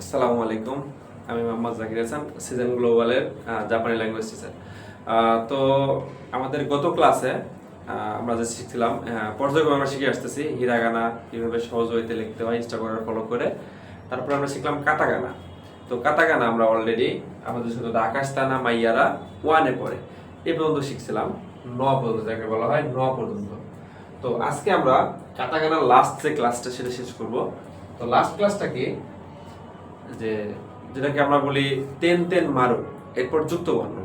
আসসালামু আলাইকুম। আমি মোহাম্মদ জাকির হাসান, সিজন গ্লোবালের জাপানি ল্যাঙ্গুয়েজ টিচার তো আমাদের গত ক্লাসে আমরা যে শিখছিলাম পর্যায়ক্রমে আমরা শিখে আসতেছি হিরাগানা কীভাবে সহজ হইতে লিখতে হয় ইনস্টাগ্রাম ফলো করে। তারপর আমরা শিখলাম কাটাগানা তো কাটাগানা আমরা অলরেডি আমাদের শুধু আকাশ তানা মাইয়ারা ওয়ানে পড়ে। এ পর্যন্ত শিখছিলাম, ন পর্যন্ত, যাকে বলা হয় ন পর্যন্ত। তো আজকে আমরা কাটাগানার লাস্ট যে ক্লাসটা সেটা শেষ করব। তো লাস্ট ক্লাসটা কি? যে যেটাকে আমরা বলি তেন তেন মারু এরপর যুক্ত বর্ণ।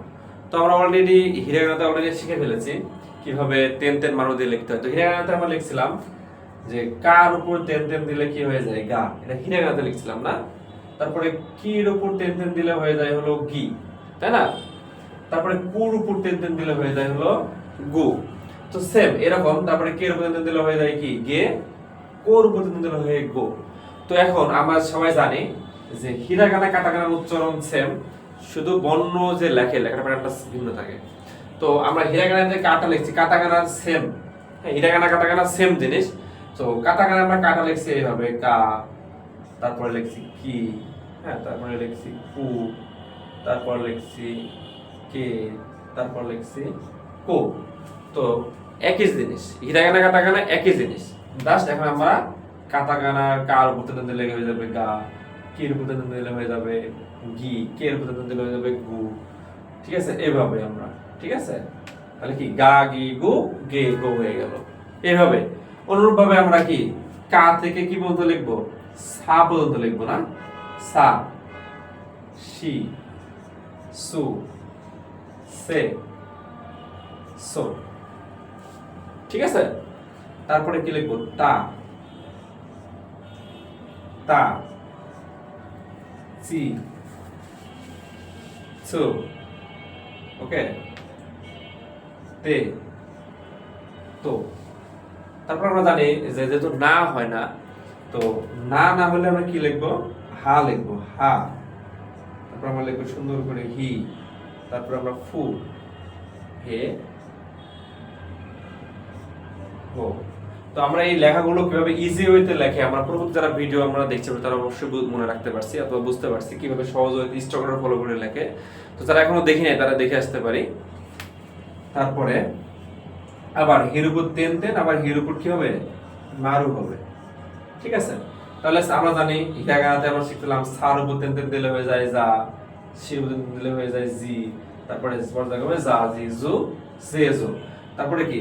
তো আমরা অলরেডি হিরাগানাতে অলরেডি শিখে ফেলেছি কীভাবে তেন তেন মারু দিয়ে লিখতে হয়। তো হিরাগানাতে আমরা লিখছিলাম যে কার উপর তেন তেন দিলে কি হয়ে যায়? গা। এটা হিরাগানাতে লিখছিলাম না। তারপরে কির উপর তেন তেন দিলে হয়ে যায় হলো গি, তাই না? তারপরে কুর উপর তেন তেন দিলে হয়ে যায় হলো গু। তো সেম এরকম, তারপরে কে উপর তেন তেন দিলে হয়ে যায় কি? গে। কোর উপর তেন দিলে হয়ে গো। তো এখন আমরা সবাই জানি যে হিরাগানা কাটাগানার উচ্চারণ সেম শুধু বর্ণ যে লেখে লেখার প্যাটার্নটা ভিন্ন থাকে। তো আমরা হিরাগানাতে কাটা লিখছি কাটাগানার সেম হ্যাঁ হিরাগানা কাটাগানা সেম জিনিস। তো কাটাগানা আমরা কাটা লিখছি এইভাবে, কা, তারপরে লিখছি কি হ্যাঁ তারপরে লিখছি কু, তারপর লিখছি কে, তারপর লিখছি কো। তো একই জিনিস হিরাগানা কাটাগানা একই জিনিস। জাস্ট এখন আমরা কাটাগানা কার উপর দিলে হয়ে যাবে গা কির উপর দিলে হয়ে যাবে গি কে এর দিলে হয়ে যাবে, গু, ঠিক আছে? এইভাবে আমরা, ঠিক আছে? তাহলে কি? গা গি গু গে গো হয়ে গেল। এইভাবে অনুরূপ ভাবে আমরা কি? কা থেকে কি পর্যন্ত লিখব? সা পর্যন্ত লিখব না? সা, শি, সু, সে, সো। ঠিক আছে? তারপরে কি লিখব? তা। তা। চি সু ওকে তে তো তারপর আমরা জানি যে যেহেতু না হয় না, তো না না হলে আমরা কি লিখব? হা লিখব, হা। তারপর আমরা লিখব সুন্দর করে হি। তারপর আমরা ফু। হে। হো। তো আমরা এই লেখাগুলো কীভাবে ইজি ওয়েতে লেখে, আমরা পরবর্তী যারা ভিডিও আমরা দেখছি তারা অবশ্যই মনে রাখতে পারছি অথবা বুঝতে পারছি কীভাবে সহজ ওয়েতে ইনস্টাগ্রাম ফলো করে লেখে। তো যারা এখনও দেখি নাই, তারা দেখে আসতে পারি। তারপরে আবার হিরুপুর তেন তেন, আবার হিরুপুর কি হবে মারু হবে। ঠিক আছে? তাহলে আমরা জানি হিরাগানাতে আমরা শিখলাম, সার উপর তেন তেন দিলে হয়ে যায় যা উপর তেন দিলে হয়ে যায় জি, তারপরে স্পর জায়গা হবে যা, জি, জু জে জু। তারপরে কি?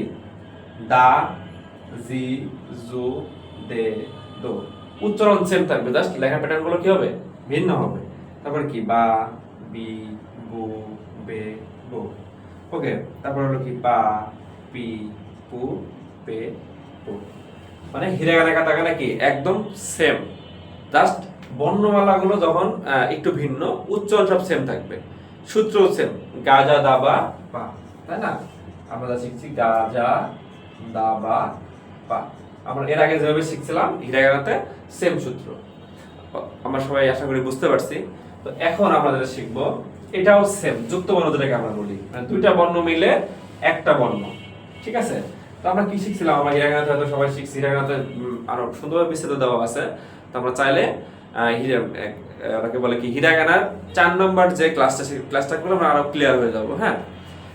দা জি জু দে দো উচ্চারণ সেম থাকবে জাস্ট লেখা প্যাটার্নগুলো কি হবে? ভিন্ন হবে। তারপর কি? বা, বি, বু, বে, বো। ওকে তারপর হলো কি? বা, পি, পু, পে, পু। মানে হিরাগানা কাটাগানা কি? একদম সেম জাস্ট বর্ণমালাগুলো যখন একটু ভিন্ন, উচ্চারণ সব সেম থাকবে। সূত্র সেম গাজা দাবা পা। তাই না? আমরা শিখছি গাজা দাবা আমরা এর আগে যেভাবে শিখছিলাম হিরাগানাতে সেম সূত্র। আমরা সবাই আশা করি বুঝতে পারছি। তো এখন আমরা যেটা শিখব, এটাও সেম যুক্ত বর্ণ যেটাকে আমরা বলি। মানে দুইটা বর্ণ মিলে একটা বর্ণ, ঠিক আছে? তো আমরা কি শিখছিলাম? আমরা হিরাগানাতে হয়তো সবাই শিখছি হিরাগানাতে আরও সুন্দরভাবে বিস্তারিত দেওয়া আছে। তো আমরা চাইলে ওটাকে বলে কি হিরাগানার চার নম্বর যে ক্লাসটা ক্লাসটা করলে আমরা আরও ক্লিয়ার হয়ে যাব হ্যাঁ?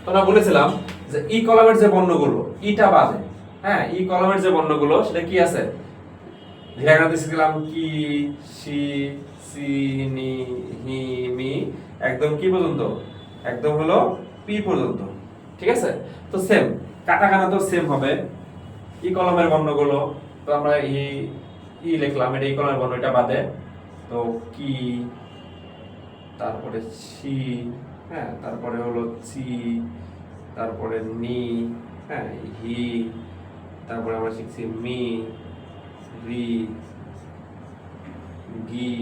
তো আমরা বলেছিলাম যে ই কলামের যে বর্ণগুলো, ইটা বাদে হ্যাঁ ই কলামের যে বর্ণগুলো, সেটা কি আছে? হিরাগানাতে শিখলাম কি সি সি, নি, হি, মি, একদম কি পর্যন্ত? একদম হলো পি পর্যন্ত। ঠিক আছে? তো সেম কাটাকানা তো সেম হবে। ই কলমের বর্ণগুলো, তো আমরা ই ই লিখলাম, এটা ই কলমের বর্ণ, এটা বাদে। তো কি, তারপরে সি হ্যাঁ তারপরে হলো চি, তারপরে নি হ্যাঁ হি তারপরে আমরা শিখছি মি, রি, গি,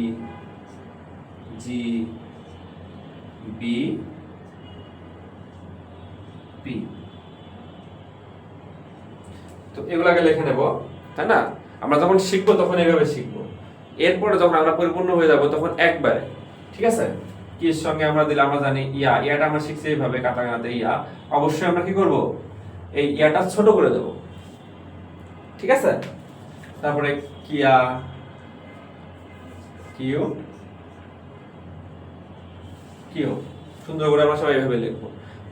জি, বি, পি। তো এগুলাকে লিখে নেব, তাই না? আমরা যখন শিখব তখন এইভাবে শিখব। এরপরে যখন আমরা পরিপূর্ণ হয়ে যাব তখন একবারে, ঠিক আছে? কি সঙ্গে আমরা দিলে আমরা জানি ইয়া। ইয়াটা আমরা শিখছি এইভাবে কাটাকানাতে ইয়া। অবশ্যই আমরা কি করব? এই ইয়াটা ছোট করে দেব। ঠিক আছে? তারপরে কিয়া, কিউ কিও সুন্দর করে আমরা সবাই এভাবে লিখব।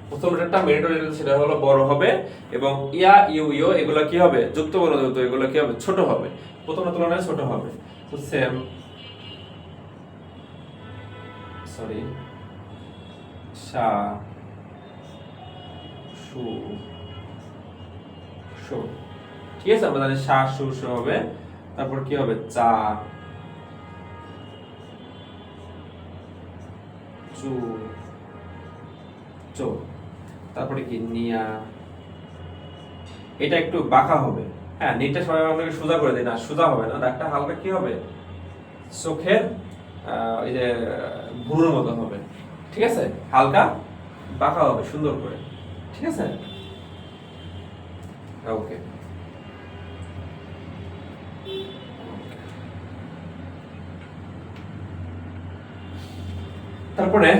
প্রথম লেটারটা মেরিটোরিয়াল সেটা হলো বড় হবে এবং ইয়া, ইউ ইউ, এগুলো কি হবে? যুক্ত বড় যুক্ত, এগুলো কি হবে? ছোট হবে। প্রথমের তুলনায় ছোট হবে। তো সেম সরি সা, সু সু। ঠিক আছে? আমরা জানি হবে। তারপর কি হবে? চা। চু। চো। তারপরে কি? নিয়া। এটা একটু বাঁকা হবে। হ্যাঁ নিটা সবাই আপনাকে সোজা করে দিই। না, সোজা হবে না। একটা হালকা কি হবে? চোখের এই যে ভুরুর মতো হবে। ঠিক আছে? হালকা বাঁকা হবে, সুন্দর করে। ঠিক আছে? ওকে। তারপরে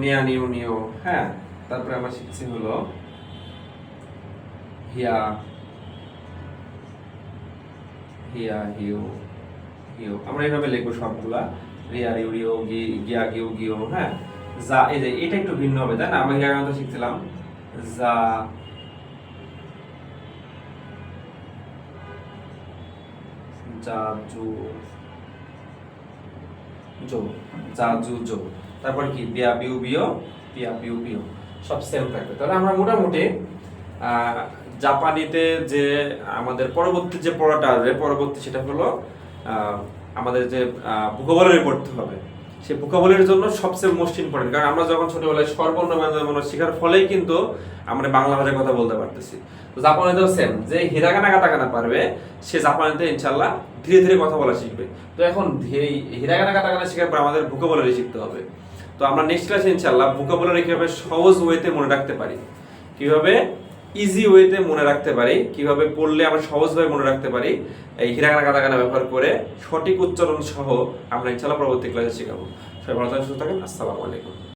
নিয়া, নিও হ্যাঁ তারপরে আমরা শিখছি হলো হিয়া হিয়া হিউ হিউ আমরা এইভাবে লিখব সবগুলা। রিয়া রিউ গি, গিয়া গিউ গিও হ্যাঁ? যা, এই যে, এটা একটু ভিন্ন হবে, তাই না? আমরা হিয়া তো শিখছিলাম। যা তারপর কি? বিয়া বিউ বিও, পিয়া বিউ বিও সব সেম থাকবে। তাহলে আমরা মোটামুটি জাপানিতে যে আমাদের পরবর্তী যে পড়াটা আসবে, পরবর্তী সেটা হলো আমাদের যে ভূগোলের পড়তে হবে। সেই ভূগোলের জন্য সবচেয়ে মোস্ট ইম্পর্টেন্ট কারণ আমরা যখন ছোটবেলায় সর্বর্ণ ব্যঞ্জন শেখার ফলেই কিন্তু আমরা বাংলা ভাষায় কথা বলতে পারতেছি। তো জাপানিতেও সেম যে হিরাগানা কাটাকানা পারবে, সে জাপানিতে ইনশাল্লাহ ধীরে ধীরে কথা বলা শিখবে। তো এখন এই হিরাগানা কাটাকানা শেখার পর আমাদের ভূগোলেরই শিখতে হবে। তো আমরা নেক্সট ক্লাসে ইনশাল্লাহ ভূগোলের কীভাবে সহজ ওয়েতে মনে রাখতে পারি, কীভাবে ইজি ওয়েতে মনে রাখতে পারি। কীভাবে পড়লে আমরা সহজভাবে মনে রাখতে পারি। এই হিরাগানা কাটাকানা ব্যবহার করে সঠিক উচ্চারণ সহ আমরা ইনশাল্লাহ পরবর্তী ক্লাসে শেখাবো। সবাই ভালো থাকেন সুস্থ থাকেন আসসালামু আলাইকুম।